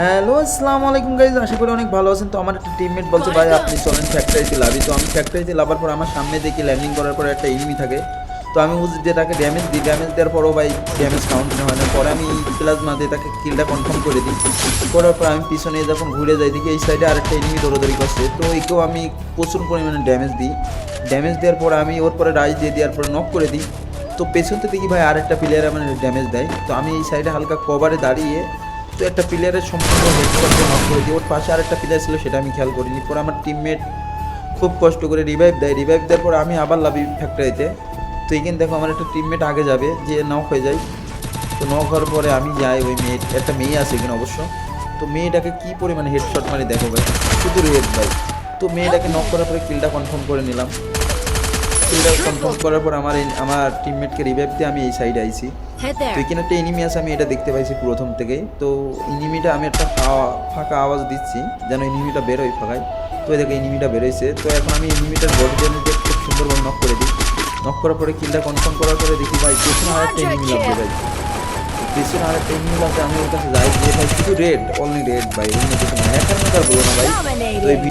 Hello আসসালামু আলাইকুম guys আশা করি অনেক ভালো আছেন। তো আমার একটা টিমমেট বলছে, ভাই, আপনি চলেন ফ্যাক্টরিতে লাভি, তো আমি ফ্যাক্টরিতে লাভার পর আমার সামনে দেখি ল্যান্ডিং করার পর একটা এনিমি থাকে। তো আমি বুঝি যে তাকে ড্যামেজ দিই ড্যামেজ দেওয়ার পরও ভাই ড্যামেজ কাউন্ট হয় না। পরে আমি প্লাজমা দিয়ে তাকে কিলটা কনফার্ম করে দিই। করার পর আমি পিছনে যখন ঘুরে যাই, দেখি এই সাইডে আরেকটা এনিমি দৌড়াদৌড়ি করছে। তো একেও আমি প্রচুর পরিমাণে ড্যামেজ দিই। ড্যামেজ দেওয়ার পর আমি ওর পরে রাইজ দিয়ে দেওয়ার পরে নক করে দিই। তো পেছন থেকে দেখি ভাই আরেকটা প্লেয়ার আমার ড্যামেজ দেয়। তো আমি এই সাইডে হালকা কভারে দাঁড়িয়ে একটা প্লেয়ারের সম্পূর্ণ হেডশট দিয়ে নক করে দিই। ওর পাশে আরেকটা প্লেয়ার ছিল, সেটা আমি খেয়াল করিনি। পরে আমার টিমমেট খুব কষ্ট করে রিভাইভ দেয়। রিভাইভ দেওয়ার পর আমি আবার লাভি ফ্যাক্টরিতে তো এখানে দেখো, আমার একটা টিমমেট আগে যাবে, যে নক হয়ে যায়। তো নক হওয়ার পরে আমি যাই, ওই মেয়ে, একটা মেয়ে আছে এখানে অবশ্য। তো মেয়েটাকে কী পরিমাণে হেডশট মারি দেখো ভাই? শুধু রেড ভাই। তো মেয়েটাকে নক করার পরে কিলটা কনফার্ম করে নিলাম। কিলটা কনফার্ম করার পর আমার আমার টিমমেটকে রিভাইভ দিয়ে আমি এই সাইডে আইছি। তো এখানে একটা এনিমি আছে আমি এটা দেখতে পাইছি প্রথম থেকেই। তো এনিমিটা আমি একটা ফাঁকা আওয়াজ দিচ্ছি যেন এনিমিটা বেরোয় ফাঁকায়। তো দেখো এনিমিটা বেরোইছে। তো এখন আমি এনিমিটার বডি জেনকে খুব সুন্দরভাবে নক করে দিই। নক করার পরে কিলটা কনফার্ম করার পরে দেখি ভাই পেছনে আর একটা এনিমি লাগবে ভাই। পেছনে আর একটা এনিমি লাগবে আমি ওর কাছে যাই। যে ভাই শুধু রেড অনলি রেড ভাই। অন্য কিছু না এখন তার বলো না ভাই। তো এই.